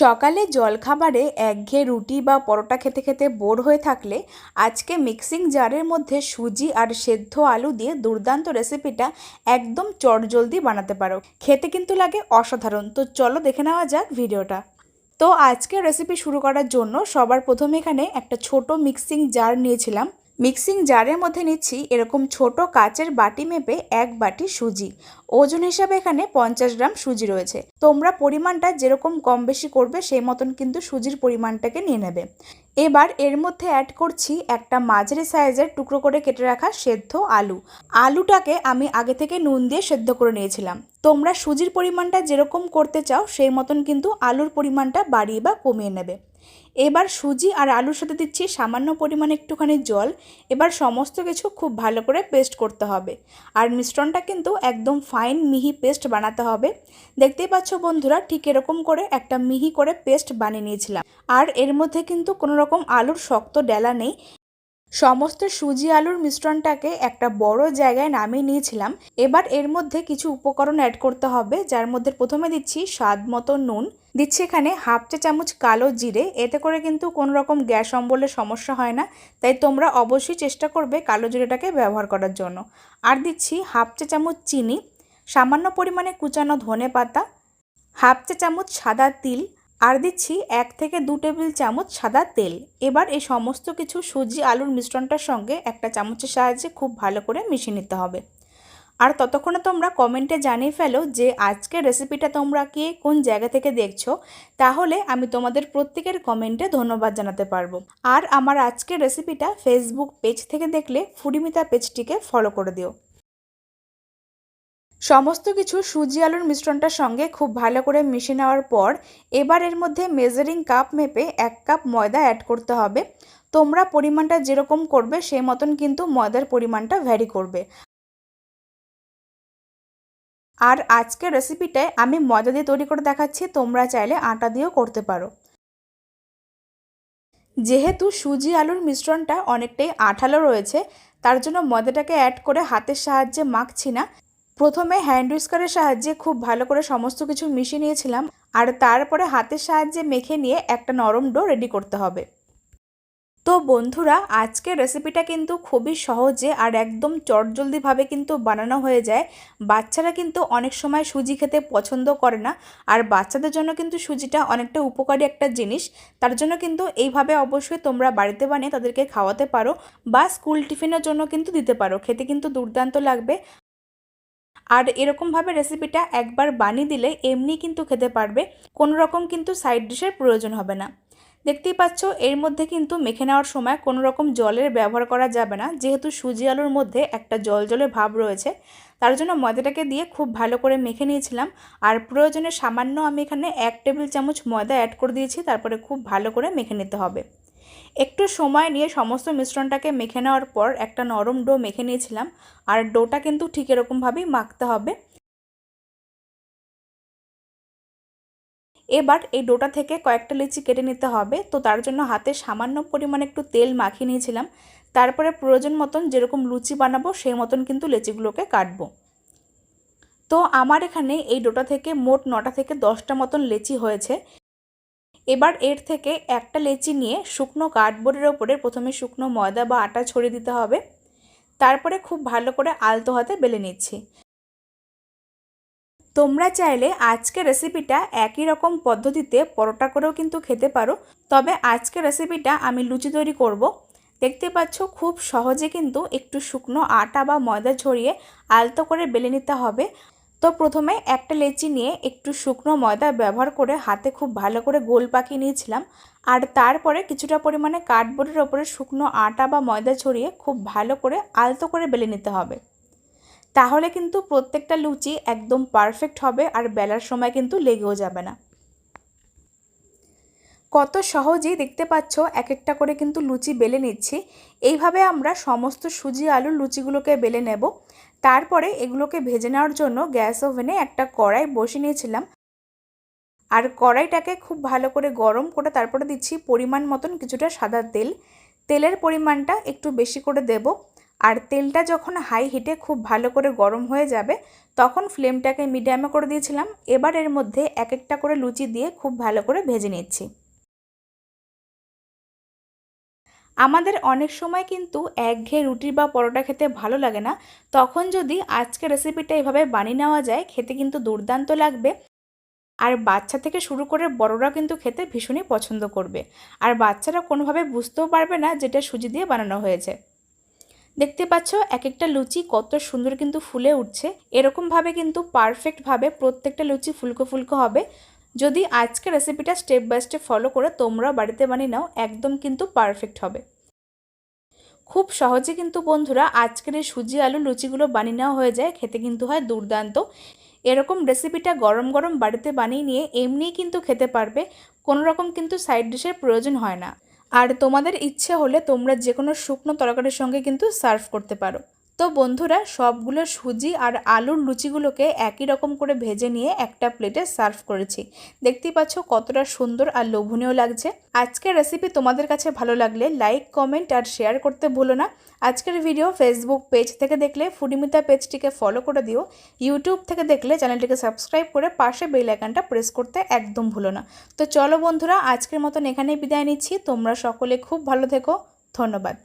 সকালে জলখাবারে একঘেয়ে রুটি বা পরোটা খেতে খেতে বোর হয়ে থাকলে আজকে মিক্সিং জারের মধ্যে সুজি আর সেদ্ধ আলু দিয়ে দুর্দান্ত রেসিপিটা একদম চটজলদি বানাতে পারো। খেতে কিন্তু লাগে অসাধারণ। তো চলো দেখে নেওয়া যাক ভিডিওটা। তো আজকে রেসিপি শুরু করার জন্য সবার প্রথমে এখানে একটা ছোট মিক্সিং জার নিয়েছিলাম। মিক্সিং জারের মধ্যে নিচ্ছি এরকম ছোট কাচের বাটি মেপে এক বাটি সুজি। ওজন হিসাবে এখানে পঞ্চাশ গ্রাম সুজি রয়েছে। তোমরা পরিমাণটা যেরকম কম বেশি করবে, সেই মতন কিন্তু সুজির পরিমাণটাকে নিয়ে নেবে। এবার এর মধ্যে অ্যাড করছি একটা মাঝারি সাইজের টুকরো করে কেটে রাখা সেদ্ধ আলু। আলুটাকে আমি আগে থেকে নুন দিয়ে সেদ্ধ করে নিয়েছিলাম। তোমরা সুজির পরিমাণটা যেরকম করতে চাও, সেই মতন কিন্তু আলুর পরিমাণটা বাড়িয়ে বা কমিয়ে নেবে। এবার সুজি আর আলুর সাথে দিচ্ছি সামান্য পরিমাণে একটুখানি জল। এবার সমস্ত কিছু খুব ভালো করে পেস্ট করতে হবে। আর মিশ্রণটা কিন্তু একদম ফাইন মিহি পেস্ট বানাতে হবে। দেখতেই পাচ্ছ বন্ধুরা, ঠিক এরকম করে একটা মিহি করে পেস্ট বানিয়ে নিয়েছিলাম। আর এর মধ্যে কিন্তু কোনো রকম আলুর শক্ত ডেলা নেই। সমস্ত সুজি আলুর মিশ্রণটাকে একটা বড় জায়গায় নামিয়ে নিয়েছিলাম। এবার এর মধ্যে কিছু উপকরণ অ্যাড করতে হবে, যার মধ্যে প্রথমে দিচ্ছি স্বাদ মতো নুন। দিচ্ছি এখানে হাফ চা চামচ কালো জিরে। এতে করে কিন্তু কোনো রকম গ্যাস অম্বলের সমস্যা হয় না। তাই তোমরা অবশ্যই চেষ্টা করবে কালো জিরেটাকে ব্যবহার করার জন্য। আর দিচ্ছি হাফ চা চামচ চিনি, সামান্য পরিমাণে কুচানো ধনে পাতা, হাফ চা চামচ সাদা তিল, আর দিচ্ছি এক থেকে দু টেবিল চামচ সাদা তেল। এবার এই সমস্ত কিছু সুজি আলুর মিশ্রণটার সঙ্গে একটা চামচের সাহায্যে খুব ভালো করে মিশিয়ে নিতে হবে। আর ততক্ষণে তোমরা কমেন্টে জানিয়ে ফেলো যে আজকের রেসিপিটা তোমরা কে কোন জায়গা থেকে দেখছ। তাহলে আমি তোমাদের প্রত্যেকের কমেন্টে ধন্যবাদ জানাতে পারব। আর আমার আজকের রেসিপিটা ফেসবুক পেজ থেকে দেখলে ফুডিমিতা পেজটিকে ফলো করে দিও। সমস্ত কিছু সুজি আলুর মিশ্রণটার সঙ্গে খুব ভালো করে মিশে নেওয়ার পর এবার এর মধ্যে মেজারিং কাপ মেপে এক কাপ ময়দা অ্যাড করতে হবে। তোমরা পরিমাণটা যেরকম করবে সেই মতন কিন্তু ময়দার পরিমাণটা ভ্যারি করবে। আর আজকের রেসিপিটায় আমি ময়দা দিয়ে তৈরি করে দেখাচ্ছি, তোমরা চাইলে আটা দিয়েও করতে পারো। যেহেতু সুজি আলুর মিশ্রণটা অনেকটাই আঠালো রয়েছে, তার জন্য ময়দাটাকে অ্যাড করে হাতের সাহায্যে মাখছি না। প্রথমে হ্যান্ড উইস্কারের সাহায্যে খুব ভালো করে সমস্ত কিছু মিশিয়ে নিয়েছিলাম, আর তারপরে হাতের সাহায্যে মেখে নিয়ে একটা নরম ডো রেডি করতে হবে। তো বন্ধুরা, আজকের রেসিপিটা কিন্তু খুবই সহজে আর একদম চটজলদিভাবে কিন্তু বানানো হয়ে যায়। বাচ্চারা কিন্তু অনেক সময় সুজি খেতে পছন্দ করে না আর বাচ্চাদের জন্য কিন্তু সুজিটা অনেকটা উপকারী একটা জিনিস। তার জন্য কিন্তু এইভাবে অবশ্যই তোমরা বাড়িতে বানিয়ে তাদেরকে খাওয়াতে পারো বা স্কুল টিফিনের জন্য কিন্তু দিতে পারো। খেতে কিন্তু দুর্দান্ত লাগবে। আর এরকমভাবে রেসিপিটা একবার বানিয়ে দিলে এমনি কিন্তু খেতে পারবে। কোনো রকম কিন্তু সাইড ডিশের প্রয়োজন হবে না। দেখতেই পাচ্ছ, এর মধ্যে কিন্তু মেখে নেওয়ার সময় কোনো রকম জলের ব্যবহার করা যাবে না। যেহেতু সুজি আলুর মধ্যে একটা জল জলে ভাব রয়েছে, তার জন্য ময়দাটাকে দিয়ে খুব ভালো করে মেখে নিয়েছিলাম। আর প্রয়োজনে সামান্য আমি এখানে এক টেবিল চামচ ময়দা অ্যাড করে দিয়েছি, তারপরে খুব ভালো করে মেখে নিতে হবে। একটু সময় নিয়ে সমস্ত মিশ্রণটাকে মেখে নেওয়ার পর একটা নরম ডো মেখে নিয়েছিলাম। আর ডোটা কিন্তু ঠিক এরকমভাবেই মাখতে হবে। এবার এই ডোটা থেকে কয়েকটা লিচি কেটে নিতে হবে। তো তার জন্য হাতে সামান্য পরিমাণে একটু তেল মাখিয়ে নিয়েছিলাম। তারপরে প্রয়োজন মতন যেরকম লুচি বানাবো, সেই মতন কিন্তু লেচিগুলোকে কাটবো। তো আমার এখানে এই ডোটা থেকে মোট নটা থেকে দশটা মতন লেচি হয়েছে। এবার এর থেকে একটা লেচি নিয়ে শুকনো কার্ডবোর্ডের ওপরে প্রথমে শুকনো ময়দা বা আটা ছড়িয়ে দিতে হবে। তারপরে খুব ভালো করে আলতো হাতে বেলে নিচ্ছি। তোমরা চাইলে আজকের রেসিপিটা একই রকম পদ্ধতিতে পরোটা করেও কিন্তু খেতে পারো। তবে আজকের রেসিপিটা আমি লুচি তৈরি করব। দেখতে পাচ্ছ খুব সহজে কিন্তু একটু শুকনো আটা বা ময়দা ছড়িয়ে আলতো করে বেলে নিতে হবে। তো প্রথমে একটা লেচি নিয়ে একটু শুকনো ময়দা ব্যবহার করে হাতে খুব ভালো করে গোল পাকিয়ে নিয়েছিলাম। আর তারপরে কিছুটা পরিমাণে কার্ডবোর্ডের ওপরে শুকনো আটা বা ময়দা ছড়িয়ে খুব ভালো করে আলতো করে বেলে নিতে হবে। তাহলে কিন্তু প্রত্যেকটা লুচি একদম পারফেক্ট হবে আর বেলার সময় কিন্তু লেগেও যাবে না। কত সহজেই দেখতে পাচ্ছ এক একটা করে কিন্তু লুচি বেলে নিচ্ছি। এইভাবে আমরা সমস্ত সুজি আলুর লুচিগুলোকে বেলে নেব। তারপরে এগুলোকে ভেজে নেওয়ার জন্য গ্যাস ওভেনে একটা কড়াই বসে নিয়েছিলাম। আর কড়াইটাকে খুব ভালো করে গরম করে তারপরে দিচ্ছি পরিমাণ মতন কিছুটা সাদা তেল। তেলের পরিমাণটা একটু বেশি করে দেব। আর তেলটা যখন হাই হিটে খুব ভালো করে গরম হয়ে যাবে, তখন ফ্লেমটাকে মিডিয়ামে করে দিয়েছিলাম। এবার এর মধ্যে এক একটা করে লুচি দিয়ে খুব ভালো করে ভেজে নিচ্ছি। আমাদের অনেক সময় কিন্তু একঘেয়ে রুটি বা পরোটা খেতে ভালো লাগে না। তখন যদি আজকে রেসিপিটা এভাবে বানিয়ে নেওয়া যায়, খেতে কিন্তু দুর্দান্ত লাগবে। আর বাচ্চা থেকে শুরু করে বড়রা কিন্তু খেতে ভীষণই পছন্দ করবে। আর বাচ্চারা কোনোভাবে বুঝতেও পারবে না যেটা সুজি দিয়ে বানানো হয়েছে। দেখতে পাচ্ছ এক একটা লুচি কত সুন্দর কিন্তু ফুলে উঠছে। এরকমভাবে কিন্তু পারফেক্টভাবে প্রত্যেকটা লুচি ফুলকো ফুলকো হবে। যদি আজকে রেসিপিটা স্টেপ বাই স্টেপ ফলো করে তোমরা বাড়িতে বানিয়ে নাও, একদম কিন্তু পারফেক্ট হবে। খুব সহজে কিন্তু বন্ধুরা আজকের এই সুজি আলু লুচিগুলো বানিয়ে নেওয়া হয়ে যায়, খেতে কিন্তু হয় দুর্দান্ত। এরকম রেসিপিটা গরম গরম বাড়িতে বানিয়ে নিয়ে এমনিই কিন্তু খেতে পারবে, কোনো রকম কিন্তু সাইড ডিশের প্রয়োজন হয় না। আর তোমাদের ইচ্ছে হলে তোমরা যে কোনো শুকনো তরকারির সঙ্গে কিন্তু সার্ভ করতে পারো। তো বন্ধুরা, সবগুলো সুজি আর আলুর লুচিগুলোকে একই রকম করে ভেজে নিয়ে একটা প্লেটে সার্ভ করেছি। দেখতেই পাচ্ছ কতটা সুন্দর আর লোভনীয় লাগছে। আজকের রেসিপি তোমাদের কাছে ভালো লাগলে লাইক কমেন্ট আর শেয়ার করতে ভুলো না। আজকের ভিডিও ফেসবুক পেজ থেকে দেখলে ফুডিমিতা পেজটিকে ফলো করে দিও। ইউটিউব থেকে দেখলে চ্যানেলটিকে সাবস্ক্রাইব করে পাশে বেল আইকনটা প্রেস করতে একদম ভুলো না। তো চলো বন্ধুরা, আজকের মতন এখানেই বিদায় নিচ্ছি। তোমরা সকলে খুব ভালো থেকো। ধন্যবাদ।